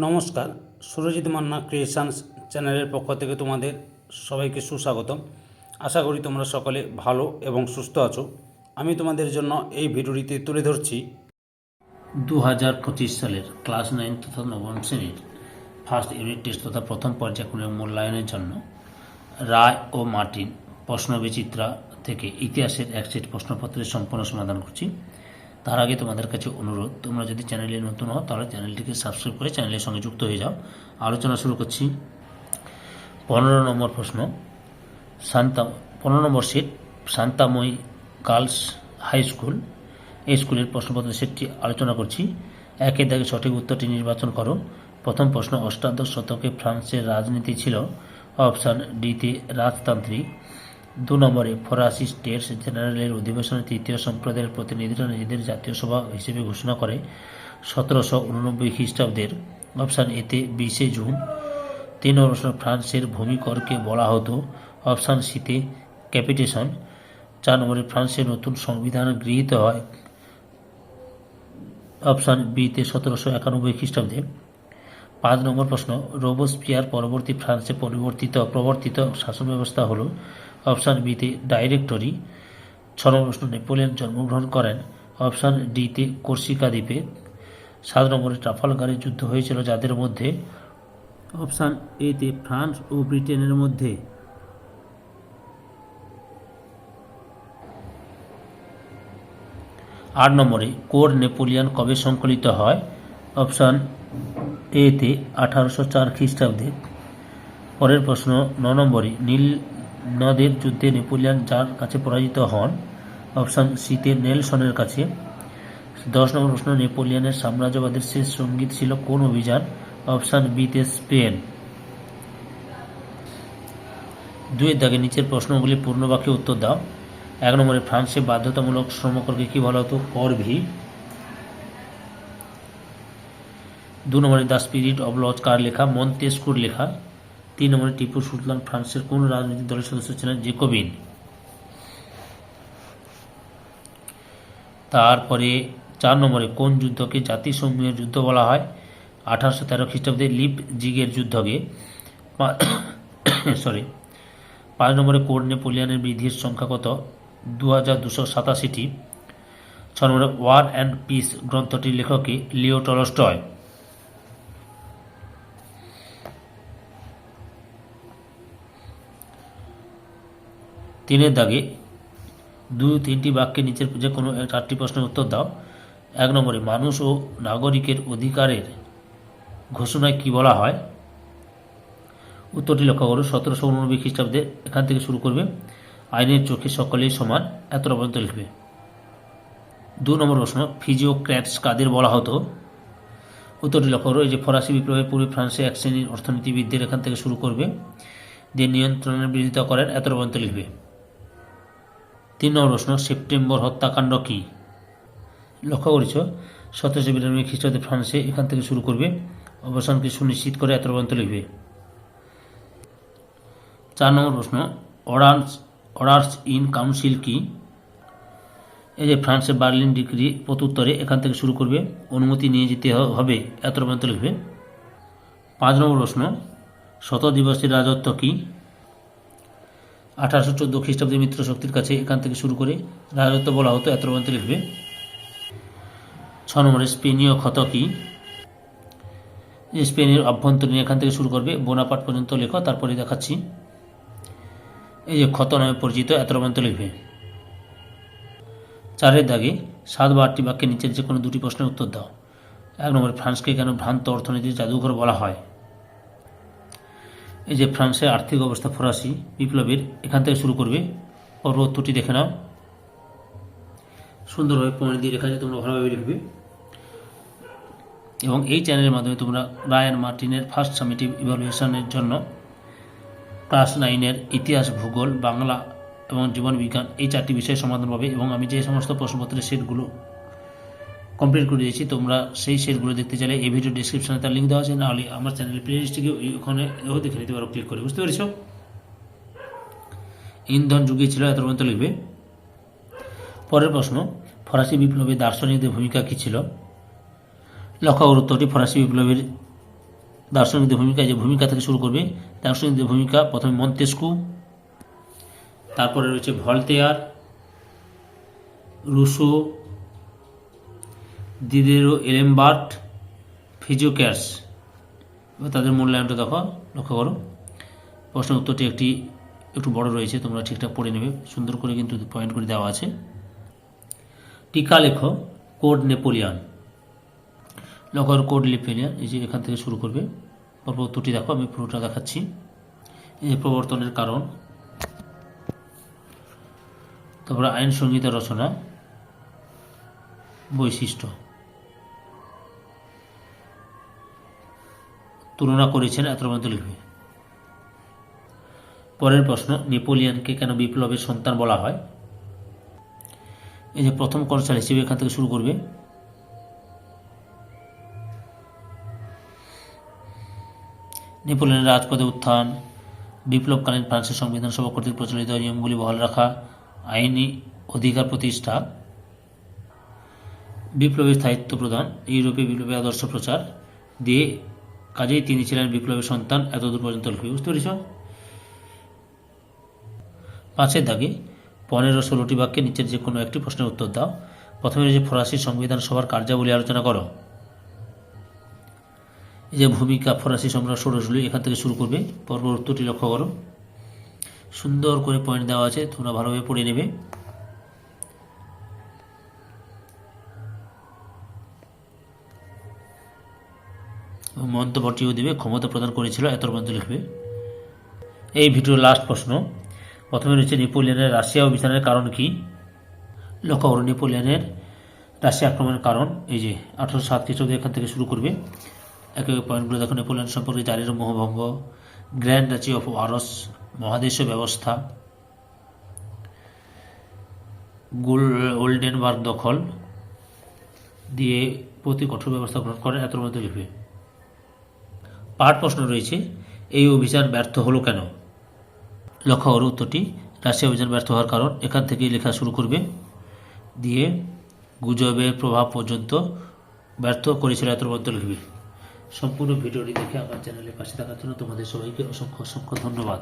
নমস্কার, সুরজিৎ মান্না ক্রিয়েশনস চ্যানেলের পক্ষ থেকে তোমাদের সবাইকে সুস্বাগতম। আশা করি তোমরা সকলে ভালো এবং সুস্থ আছো। আমি তোমাদের জন্য এই ভিডিওটিতে তুলে ধরছি দু হাজার পঁচিশ সালের ক্লাস নাইন তথা নবম শ্রেণির ফার্স্ট ইউনিট টেস্ট তথা প্রথম পর্যায়ক্রমের মূল্যায়নের জন্য রায় ও মার্টিন প্রশ্ন বিচিত্রা থেকে ইতিহাসের এক সেট প্রশ্নপত্রের সম্পূর্ণ সমাধান করছি। তার আগে তোমাদের কাছে অনুরোধ, তোমরা যদি চ্যানেলে নতুন হও, তাহলে চ্যানেলটিকে সাবস্ক্রাইব করে চ্যানেলের সঙ্গে যুক্ত হয়ে যাও। আলোচনা শুরু করছি। পনেরো নম্বর প্রশ্ন, শান্তা, পনেরো number set Shantamoyee girls high school. এই স্কুলের প্রশ্নপত্র সেটটি আলোচনা করছি। একের দাগে সঠিক উত্তরটি নির্বাচন করো। প্রথম প্রশ্ন, অষ্টাদশ শতকে ফ্রান্সের রাজনীতি ছিল অপশান ডিতে রাজতান্ত্রিক। দু নম্বরে ফরাসি স্টেটস জেনারেলের অধিবেশনে তৃতীয় সম্প্রদায়ের প্রতিনিধিরা নিজেদের জাতীয় সভা হিসেবে ঘোষণা করে সতেরোশো উননব্বই খ্রিস্টাব্দের অপশান এতে বিশে জুন। তিন প্রশ্ন, ফ্রান্সের ভূমিকরকে বলা হতো। অপশান সিতে ক্যাপিটেশন। চার নম্বরে ফ্রান্সের নতুন সংবিধান গৃহীত হয়। অপশান বিতে সতেরোশো একানব্বই খ্রিস্টাব্দে। পাঁচ নম্বর প্রশ্ন রোবোস্পিয়ার পরবর্তী ফ্রান্সে পরিবর্তিত প্রবর্তিত শাসন ব্যবস্থা হল অপশান বিতে ডাইরেক্টরি, ছ নম্বর প্রশ্ন, নেপোলিয়ন জন্মগ্রহণ করেন, অপশান ডিতে কোর্সিকা দ্বীপে, সাত নম্বরে ট্রাফালগারের যুদ্ধ হয়েছিল যাদের মধ্যে, অপশান এতে ফ্রান্স ও ব্রিটেনের মধ্যে। আট নম্বরে, কোর নেপোলিয়ান কবে সংকলিত হয়? অপশান এতে আঠারোশো চার খ্রিস্টাব্দে পরের প্রশ্ন, ন নম্বরে, নীল নদের যুদ্ধে নেপোলিয়ন যার কাছে পরাজিত হন, অপশান সিতে নেলসনের কাছে। দশ নম্বর প্রশ্ন, নেপোলিয়নের সাম্রাজ্যবাদের শেষ সংগীত ছিল কোন অভিযান? অপশান বিতে স্পেন। দুয়ের দাগে নিচের প্রশ্নগুলি পূর্ণ বাক্যে উত্তর দাও। এক নম্বরে, ফ্রান্সে বাধ্যতামূলক শ্রমকরকে কী বলা হতো? করভি। দু নম্বরে দ্য স্পিরিট অব লজ কার লেখা, মন্তেস্কুর লেখা। তিন নম্বরে টিপু সুলতান ফ্রান্সের কোন রাজনৈতিক দলের সদস্য ছিলেন? জেকোবিন। তারপরে চার নম্বরে কোন যুদ্ধকে জাতিসমূহের যুদ্ধ বলা হয়? আঠারোশো তেরো খ্রিস্টাব্দে লিপ জিগের যুদ্ধকে। সরি পাঁচ নম্বরে কোড নেপোলিয়ানের বৃদ্ধির সংখ্যা কত? দু হাজার দুশো সাতাশিটি। ছ নম্বরে ওয়ার অ্যান্ড পিস গ্রন্থটির লেখকে লিও টলস্টয় তিনের দাগে দু, তিনটি বাক্যের নিচের যে কোনো চারটি প্রশ্নের উত্তর দাও। এক নম্বরে, মানুষ ও নাগরিকের অধিকারের ঘোষণায় কি বলা হয়? উত্তরটি লক্ষ্য করো, সতেরোশো উননব্বই খ্রিস্টাব্দে এখান থেকে শুরু করবে। আইনের চোখে সকলেই সমান, এত পর্যন্ত লিখবে। দু নম্বর প্রশ্ন, ফিজিওক্র্যাটস কাদের বলা হতো? উত্তরটি লক্ষ্য করো, এই যে ফরাসি বিপ্লবের পূর্বে ফ্রান্সে এক শ্রেণির অর্থনীতিবিদদের এখান থেকে শুরু করবে। দিয়ে নিয়ন্ত্রণের বিরোধিতা করেন, এত পর্যন্ত লিখবে। তিন নম্বর প্রশ্ন, সেপ্টেম্বর হত্যাকাণ্ড কী? লক্ষ্য করেছ, সতেরোশো বিরানব্বই খ্রিস্টাব্দে ফ্রান্সে এখান থেকে শুরু করবে। অবসানকে সুনিশ্চিত করে এত পর্যন্ত লিখবে। চার নম্বর প্রশ্ন অর্ডার্স অর্ডার্স ইন কাউন্সিল কি? এই যে ফ্রান্সের বার্লিন ডিগ্রি প্রত্যুত্তরে এখান থেকে শুরু করবে, অনুমতি নিয়ে যেতে হবে, এত পর্যন্ত লিখবে। পাঁচ নম্বর প্রশ্ন শত দিবসের রাজত্ব কি? আঠারোশো চোদ্দ খ্রিস্টাব্দে মিত্র শক্তির কাছে এখান থেকে শুরু করে রাজত্ব বলা হতো এত পর্যন্ত লিখবে ছ নম্বরে স্পেনীয় ক্ষত কি স্পেনের অভ্যন্তরীণ এখান থেকে শুরু করবে বোনাপাট পর্যন্ত লেখো তারপরে দেখাচ্ছি। এই যে ক্ষত নামে পরিচিত এত পর্যন্ত লিখবে চারের দাগে সাত বা আটটি বাক্যের নিচের যে কোনো দুটি প্রশ্নের উত্তর দাও। এক নম্বরে ফ্রান্সকে কেন ভ্রান্ত অর্থনীতির জাদুঘর বলা হয়? এই যে ফ্রান্সের আর্থিক অবস্থা ফরাসি, বিপ্লবের, এখান থেকে শুরু করবে। পর্বতটি দেখে নাও। সুন্দরভাবে পয়েন্ট দিয়ে লেখা আছে, তোমরা ভালোভাবে লিখবে। এবং এই চ্যানেলের মাধ্যমে তোমরা রায়ান মার্টিনের ফার্স্ট সামিটিভ ইভ্যালুয়েশনের জন্য ক্লাস নাইনের ইতিহাস, ভূগোল, বাংলা এবং জীবন বিজ্ঞান এই চারটি বিষয়ে সমাধান পাবে। এবং আমি যে সমস্ত প্রশ্নপত্রের সেটগুলো কমপ্লিট করে দিয়েছি, তোমরা সেই সেটগুলো দেখতে চাইলে এই ভিডিও ডিসক্রিপশনে তার লিঙ্ক দেওয়া আছে নাহলে আমার চ্যানেলের প্লে লিস্টে গিয়ে ওখানে দেখে নিতে পারো ক্লিক করে, বুঝতে পেরেছ? ইন্ধন যুগে ছিল, এত পর্যন্ত লিখবে। পরের প্রশ্ন, ফরাসি বিপ্লবে দার্শনিকদের ভূমিকা কী ছিল? লক্ষ্য উত্তরটি, ফরাসি বিপ্লবের দার্শনিকদের ভূমিকা, যে ভূমিকা থেকে শুরু করবে, দার্শনিকদের ভূমিকা প্রথমে মন্তেস্কু, তারপরে রয়েছে ভলতেয়ার, রুশো দিদেরো এলেমবার্ট ফিজিওক্যার্স। এবার তাদের মূল্যায়নটা দেখো, লক্ষ্য করো। প্রশ্ন উত্তরটি একটি, একটু বড় রয়েছে, তোমরা ঠিকঠাক পড়ে নেবে। সুন্দর করে কিন্তু পয়েন্ট করে দেওয়া আছে। টিকা লেখো, কোড নেপোলিয়ান। লকর কোড নেপোলিয়ান, এই যে এখান থেকে শুরু করবে। পরপর উত্তরটি দেখো, আমি পুরোটা দেখাচ্ছি। এই প্রবর্তনের কারণ। তারপরে আইন সংহিতা রচনা বৈশিষ্ট্য। তুলনা করেছেন পর্যন্ত লিখবে পরের প্রশ্ন, নেপোলিয়ানকে কেন বিপ্লবের সন্তান বলা হয়? এই যে প্রথম কনসাল হিসেবে এখান থেকে শুরু করবে। নেপোলিয়নের রাজপথে উত্থান, বিপ্লবকালীন ফ্রান্সের সংবিধান সভা কর্তৃক প্রচলিত নিয়মগুলি বহাল রাখা, আইনি অধিকার প্রতিষ্ঠা বিপ্লবের স্থায়িত্ব প্রদান ইউরোপে বিপ্লবের আদর্শ প্রচার দিয়ে কাজেই তিনি ছিলেন বিপ্লবের সন্তান, এতদূর পর্যন্ত বুঝতে পেরেছ? পাঁচের দাগে পনেরো ষোলোটি বাক্যে নিচের যে কোনো একটি প্রশ্নের উত্তর দাও। প্রথমে যে ফরাসি সংবিধান সভার কার্যাবলী আলোচনা করো। এই যে ভূমিকা ফরাসি সম্রাট ষোড়শগুলি এখান থেকে শুরু করবে পর্ব উত্তরটি লক্ষ্য করো। সুন্দর করে পয়েন্ট দেওয়া আছে, তোমরা ভালোভাবে পড়ে নেবে। মন্তব্যটিও দেবে, ক্ষমতা প্রদান করেছিল এত পর্যন্ত লিখবে। এই ভিডিওর লাস্ট প্রশ্ন, প্রথমে রয়েছে নেপোলিয়নের রাশিয়া অভিযানের কারণ কি? লক্ষ্য করো, নেপোলিয়নের রাশিয়া আক্রমণের কারণ, এই যে আঠারোশো সাত খ্রিস্টাব্দে এখান থেকে শুরু করবে। এক এক পয়েন্টগুলো দেখো, নেপোলিয়ন সম্পর্কে জারির মোহভঙ্গ। গ্র্যান্ড রাচি অফ আরস, মহাদেশীয় ব্যবস্থা। গোল, ওল্ডেনবার্গ দখল। দিয়ে প্রতি কঠোর ব্যবস্থা গ্রহণ করেন এত মধ্যে লিখবে। পাঠ প্রশ্ন রয়েছে, এই অভিযান ব্যর্থ হলো কেন? লক্ষ্য করো উত্তরটি, রাশিয়া অভিযান ব্যর্থ হওয়ার কারণ, এখান থেকেই লেখা শুরু করবে। দিয়ে গুজবের প্রভাব পর্যন্ত ব্যর্থ করেছিল এত মধ্যে লিখবে সম্পূর্ণ ভিডিওটি দেখে আমার চ্যানেলের পাশে থাকার জন্য তোমাদের সবাইকে অসংখ্য অসংখ্য ধন্যবাদ।